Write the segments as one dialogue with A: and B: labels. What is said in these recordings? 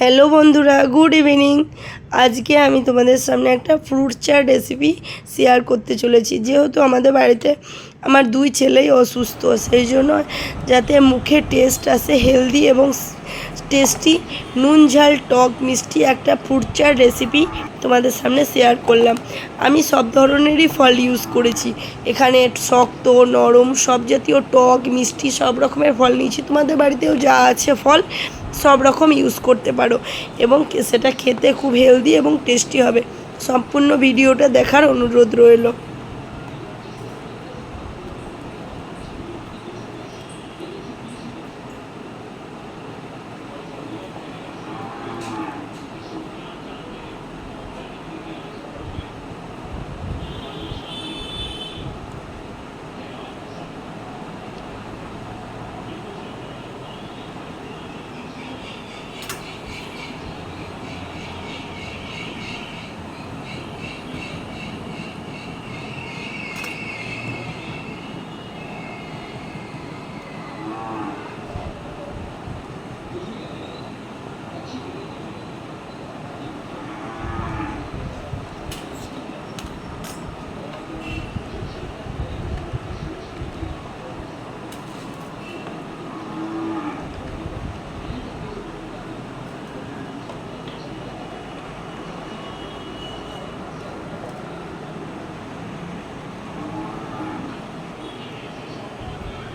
A: Hello বন্ধুরা good evening আজকে আমি তোমাদের সামনে একটা ফ্রুট চাট রেসিপি শেয়ার করতে চলেছি। যেহেতু আমাদের বাড়িতে আমার দুই ছেলেই অসুস্থ, সেই জন্য যাতে মুখে টেস্ট আসে হেলদি এবং টেস্টি নুন, ঝাল, টক, মিষ্টি একটা ফ্রুট চাট রেসিপি তোমাদের সামনে শেয়ার করলাম। আমি সব ধরনেরই ফল ইউজ করেছি। এখানে শক্ত, নরম সব জাতীয় টক, মিষ্টি সব রকমের ফল নিয়েছি। তোমাদের বাড়িতেও যা আছে ফল সব রকম ইউজ করতে পারো এবং সেটা খেতে খুব হেলদি এবং টেস্টি হবে। সম্পূর্ণ ভিডিওটা দেখার অনুরোধ রইল।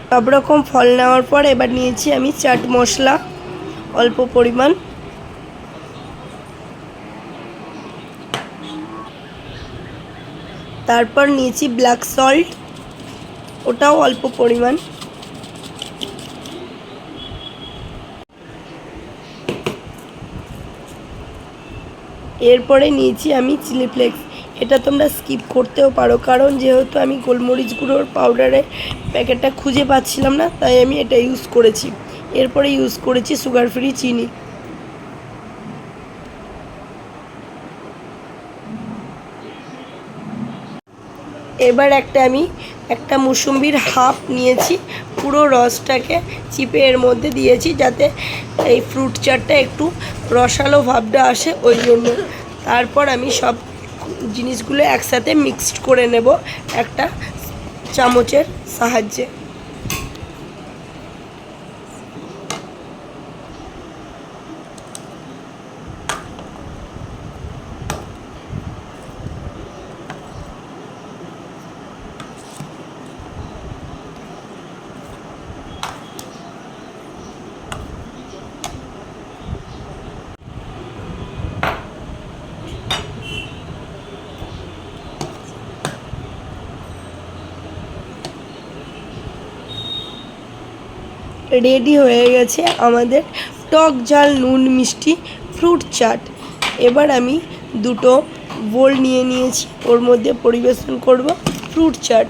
A: সব রকম ফল নেওয়ার পর এবার নিয়েছি আমি চাট মশলা, অল্প পরিমাণ। তারপর নিয়েছি ব্ল্যাক সল্ট, ওটাও অল্প পরিমাণ। এরপরে নিয়েছি আমি চিলি ফ্লেক্স। এটা তোমরা স্কিপ করতেও পারো। কারণ যেহেতু আমি গোলমরিচ গুঁড়োর পাউডারের প্যাকেটটা খুঁজে পাচ্ছিলাম না, তাই আমি এটা ইউজ করেছি। এরপরে ইউজ করেছি সুগার ফ্রি চিনি। এবার একটা আমি একটা মুসুম্বির হাফ নিয়েছি, পুরো রসটাকে চিপে এর মধ্যে দিয়েছি যাতে এই ফ্রুট চাটটা একটু রসালো ভাবটা আসে ওই জন্য। তারপর আমি সব জিনিসগুলো একসাথে মিক্সড করে নেব একটা চামচের সাহায্যে। রেডি হয়ে গেছে আমাদের টক ঝাল, নুন মিষ্টি ফ্রুট চাট এবার আমি দুটো বোল নিয়ে নিয়েছি, ওর মধ্যে পরিবেশন করব ফ্রুট চাট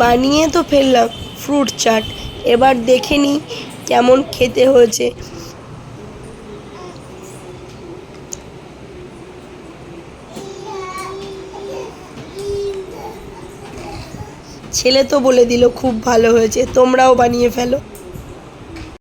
A: বানিয়ে তো ফেললাম ফ্রুট চাট এবার দেখে নিই কেমন খেতে হয়েছে। ছেলে তো বলে দিল খুব ভালো হয়েছে তোমরাও বানিয়ে ফেলো।